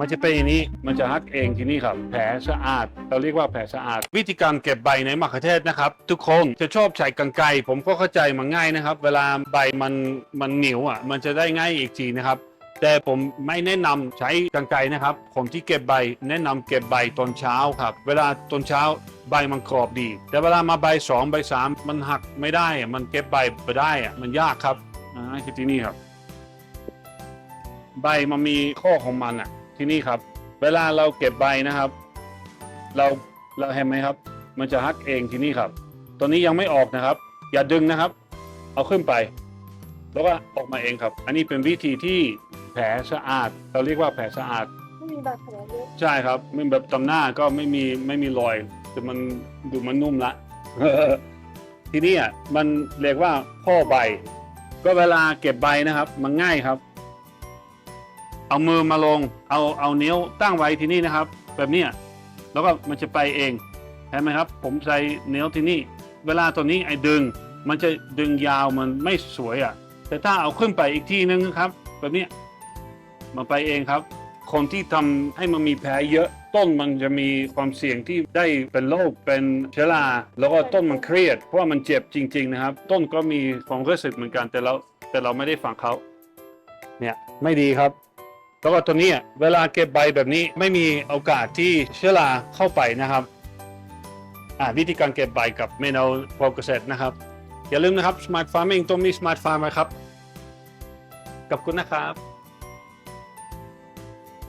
มันจะเป็นอย่างนี้ มันจะฮักเองที่นี่ครับ แผลสะอาด เราเรียกว่าแผลสะอาด วิธีการเก็บใบในมะเขือเทศนะครับ ทุกคนจะชอบใช้กรรไกรผมก็เข้าใจมันง่ายนะครับ เวลาใบมันมันเหนียวอะ มันจะได้ง่ายอีกทีนะครับแต่ผมไม่แนะนำใช้กรรไกรนะครับ ผมที่เก็บใบแนะนำเก็บใบตอนเช้าครับ เวลาตอนเช้าใบมันกรอบดี แต่เวลามาใบสองใบสามมันหักไม่ได้ มันเก็บใบไม่ได้มันยากครับอ่าคือที่นี่ครับ ใบมันมีข้อของมันอะ ที่นี่ครับ เวลาเราเก็บใบนะครับ เราเราเห็นไหมครับ มันจะฮักเองที่นี่ครับตัวนี้ยังไม่ออกนะครับ อย่าดึงนะครับ เอาขึ้นไป แล้วก็ออกมาเองครับ อันนี้เป็นวิธีที่แผลสะอาด เราเรียกว่าแผลสะอาด ไม่มีบาดแผลเลยใช่ครับไม่แบบตำหน้าก็ไม่มีไม่มีรอย แต่มันดูมันนุ่มละ ทีนี้อะมันเรียกว่าพ่อใบ ก็เวลาเก็บใบนะครับ มันง่ายครับ เอามือมาลง เอาเอานิ้วตั้งไว้ที่นี่นะครับ แบบนี้แล้วก็มันจะไปเองเห็นไหมครับ ผมใส่นิ้วที่นี่ เวลาตัวนี้ไอ้ดึง มันจะดึงยาวมันไม่สวยอะ แต่ถ้าเอาขึ้นไปอีกที่นึงครับ แบบนี้มันไปเองครับ คนที่ทำให้มันมีแผลเยอะต้นมันจะมีความเสี่ยงที่ได้เป็นโรคเป็นเชื้อราแล้วก็ต้นมันเครียด เพราะว่ามันเจ็บจริง ๆ นะครับ ต้นก็มีความรู้สึกเหมือนกันแต่เราแต่เราไม่ได้ฟังเขาเนี่ยไม่ดีครับ แล้วก็ตัวนี้เวลาเก็บใบแบบนี้ไม่มีโอกาสที่เชื้อราเข้าไปนะครับวิธีการเก็บใบกับเมนูโปรเกษตรนะครับ อย่าลืมนะครับ Smart Farming ต้องมี Smart Farm นะครับขอบคุณนะครับ